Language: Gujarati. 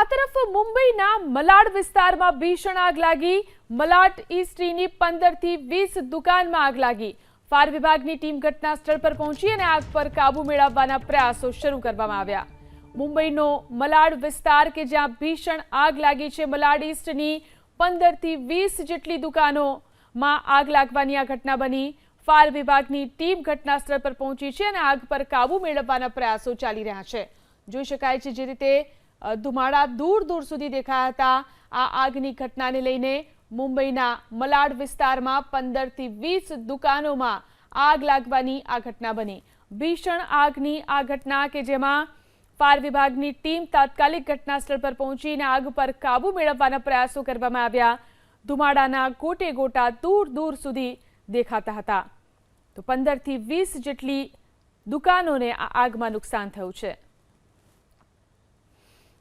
આ તરફ મુંબઈના મલાડ વિસ્તારમાં ભીષણ આગ લાગી. મલાડ ઈસ્ટ્રીની પંદરથી વીસ દુકાનમાં આગ લાગી. ફાયર વિભાગની ટીમ ઘટના સ્થળ પર પહોંચી અને આગ પર કાબુ મેળવવાના પ્રયાસો શરૂ કરવામાં આવ્યા. મુંબઈનો મલાડ વિસ્તાર કે જ્યાં ભીષણ આગ લાગી છે, મલાડ ઈસ્ટની પંદરથી વીસ જેટલી દુકાનોમાં આગ લાગવાની આ ઘટના બની. ફાયર વિભાગની ટીમ ઘટના સ્થળ પર પહોંચી છે અને આગ પર કાબુ મેળવવાના પ્રયાસો ચાલી રહ્યા છે. જોઈ શકાય છે જે રીતે ધુમાડા દૂર દૂર સુધી દેખાયા હતા. આ આગની ઘટનાને લઈને મુંબઈના મલાડ વિસ્તારમાં પંદરથી વીસ દુકાનોમાં આગ લાગવાની આ ઘટના બની. ભીષણ આગની આ ઘટના કે જેમાં ફાયર વિભાગની ટીમ તાત્કાલિક ઘટના સ્થળ પર પહોંચીને આગ પર કાબુ મેળવવાના પ્રયાસો કરવામાં આવ્યા. ધુમાડાના ગોટે ગોટા દૂર દૂર સુધી દેખાતા હતા. તો પંદરથી વીસ જેટલી દુકાનોને આ આગમાં નુકસાન થયું છે.